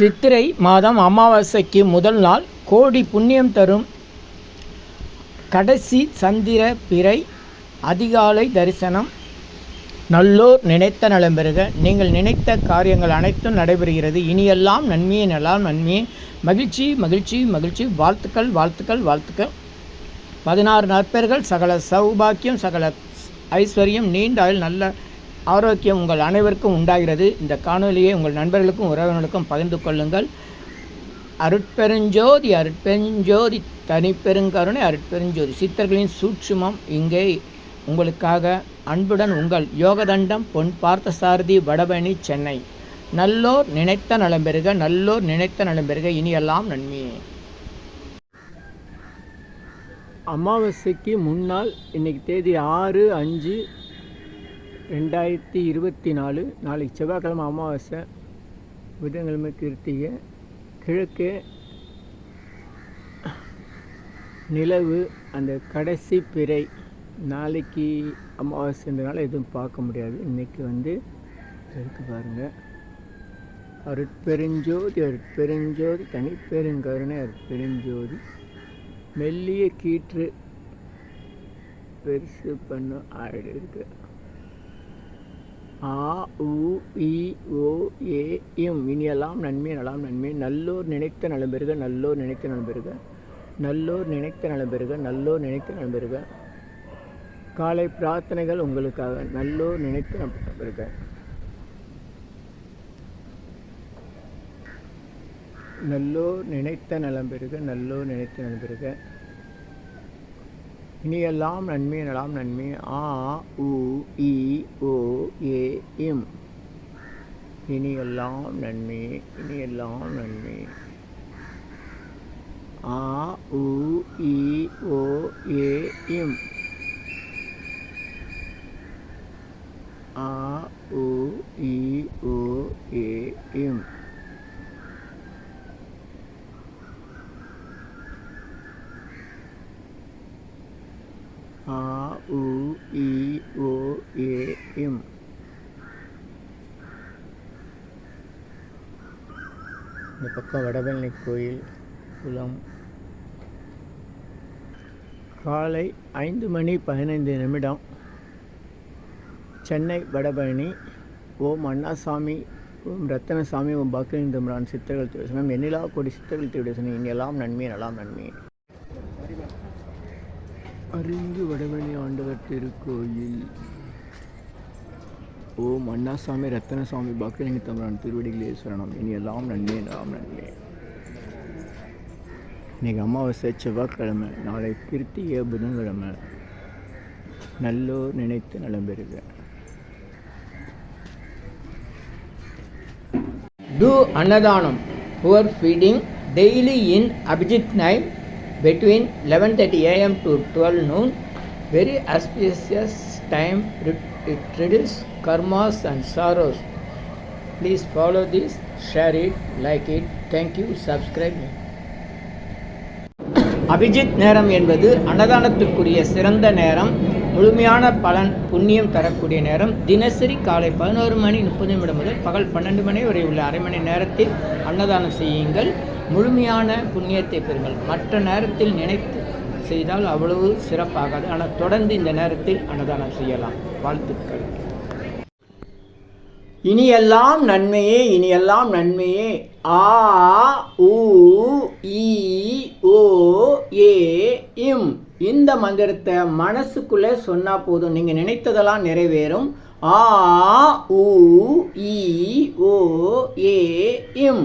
சித்திரை மாதம் அமாவாசைக்கு முதல் நாள் கோடி புண்ணியம் தரும் கடைசி சந்திர பிறை அதிகாலை தரிசனம். நல்லோர் நினைத்த நலம் பெறுக. நீங்கள் நினைத்த காரியங்கள் அனைத்தும் நடைபெறுகிறது. இனியெல்லாம் நன்மையே நலாம் நன்மையே. மகிழ்ச்சி மகிழ்ச்சி மகிழ்ச்சி. வாழ்த்துக்கள் வாழ்த்துக்கள் வாழ்த்துக்கள். பதினாறு நற்பெயர்கள் சகல சௌபாக்கியம் சகல ஐஸ்வர்யம் நீண்ட நல்ல ஆரோக்கியம் உங்கள் அனைவருக்கும் உண்டாகிறது. இந்த காணொலியை உங்கள் நண்பர்களுக்கும் உறவினர்களுக்கும் பகிர்ந்து கொள்ளுங்கள். அருட்பெருஞ்சோதி அருட்பெருஞ்சோதி தனிப்பெருங்கருணை அருட்பெருஞ்சோதி. சித்தர்களின் சூட்சுமம் இங்கே உங்களுக்காக. அன்புடன் உங்கள் யோகதண்டம் பொன் பார்த்தசாரதி வடபழனி சென்னை. நல்லோர் நினைத்த நலம் பெறுக நல்லோர் நினைத்த நலம் பெறுக. இனியெல்லாம் நன்மையே. அமாவாசைக்கு முன்னால் இன்னைக்கு தேதி ஆறு அஞ்சு ரெண்டாயிரத்தி இருபத்தி நாலு நாளைக்கு செவ்வாய்க்கிழமை அமாவாசை புதன்கிழமை கிருத்திகை கிழக்கே நிலவு அந்த கடைசி பிறை நாளைக்கு அமாவாசைன்றனால எதுவும் பார்க்க முடியாது. இன்றைக்கி வந்து இருக்கு பாருங்கள் அருட்பெருஞ்சோதி அருட்பெருஞ்சோதி தனிப்பெருங்கருணை அருட்பெருஞ்சோதி. மெல்லிய கீற்று பெருசு பண்ண ஆடு இருக்குது ஆ உ இ ஓ ஏ இம். இனியெல்லாம் நன்மை நலாம் நன்மை. நல்லோர் நினைத்த நலம் பெறுக நல்லோர் நினைத்த நலம் பெறுக. நல்லோர் நினைத்த நலம் பெறுக நல்லோர் நினைத்த நலம் பெறுக. காலை பிரார்த்தனைகள் உங்களுக்காக. நல்லோர் நினைத்த நலம் பெறுக. நல்லோர் நினைத்த நலம் பெறுக நல்லோர் நினைத்த நலம் பெறுக. இனியெல்லாம் நன்மை நலாம் நன்மை. ஆ உ இ ஓ ஏ இம். இனியெல்லாம் நன்மை இனியெல்லாம் நன்மை. ஆ உ இ ஓ ஏ இம். ஆ உ இ ஓ ஏ இம். ஆ உ இ ஓ ஏ எம். இந்த பக்கம் வடபழனி கோயில் குளம். காலை ஐந்து மணி பதினைந்து நிமிடம். சென்னை வடபழனி ஓம் அண்ணாசாமி ஓம் ரத்தனசாமி ஓம் பக்ரீந்திரன் சித்தர்கள் திருசனம் எண்ணிலா கோடி சித்தர்கள் திருசனம் இங்கெல்லாம் நன்மை நலாம் நன்மை. அருங்கு வடவழி ஆண்டவர் திருக்கோயில் ஓம் அண்ணாசாமி ரத்தனசாமி பக்தலிங்க தமிழன் திருவடிகளே சரணம். இனி எல்லாம் நன்மை எல்லாம் நன்மை. இன்றைக்கி அமாவாசை செவ்வாய்க்கிழமை நாளை கிருத்திய புதன்கிழமை. நல்லோர் நினைத்து நலம் பெறுக. To annadhanam poor feeding daily in Abhijit night between 11:30 a.m. to 12 noon. Very auspicious time. It reduces karmas and sorrows. Please follow this, share it, like it. Thank you. Subscribe Abhijit நேரம் என்பது அன்னதானத்துக்குரிய சிறந்த நேரம் முழுமையான பலன் புண்ணியம் தரக்கூடிய நேரம் தினசரி காலை பதினோரு மணி முப்பது நிமிடம் முதல் பகல் பன்னெண்டு மணி வரை உள்ள அரை மணி நேரத்தில் அன்னதானம் செய்யுங்கள் முழுமையான புண்ணியத்தை பெறுங்கள். மற்ற நேரத்தில் நினைத்து செய்தால் அவ்வளவு சிறப்பாகாது. ஆனால் தொடர்ந்து இந்த நேரத்தில் அன்னதானம் செய்யலாம். வாழ்த்துக்கள். இனியெல்லாம் நன்மையே இனியெல்லாம் நன்மையே. ஆ உ இ ஓ ஏ இம். இந்த மந்திரத்தை மனசுக்குள்ளே சொன்னால் போதும். நீங்கள் நினைத்ததெல்லாம் நிறைவேறும். ஆ உ இ ஓ ஏ இம்.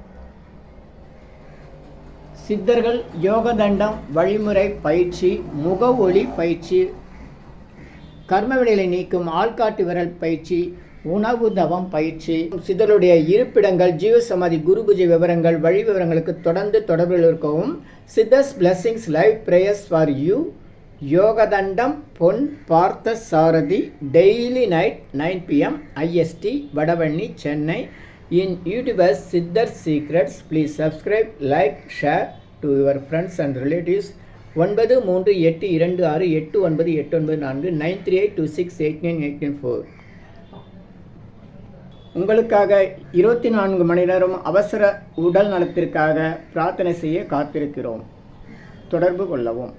சித்தர்கள் யோகதண்டம் வழிமுறை பயிற்சி முக ஒளி பயிற்சி கர்ம நீக்கும் ஆள்காட்டு விரல் பயிற்சி உணவு தவம் பயிற்சி சிதருடைய இருப்பிடங்கள் ஜீவசமாதி குரு பூஜை விவரங்கள் வழி விவரங்களுக்கு தொடர்ந்து தொடர்பில் இருக்கவும். Siddhars blessings live prayers for you Yogadandam Pon Parthasarathy daily night nine PM IST Vadavanni Chennai. In YouTubers Siddhar secrets please subscribe like share to your friends and relatives ஒன்பது மூன்று எட்டு இரண்டு ஆறு எட்டு ஒன்பது எட்டு ஒன்பது நான்கு nine three eight two six eight nine eight nine four உங்களுக்காக இருபத்தி நான்கு மணி நேரம் அவசர உடல் நலத்திற்காக பிரார்த்தனை செய்ய காத்திருக்கிறோம். தொடர்பு கொள்ளவும்.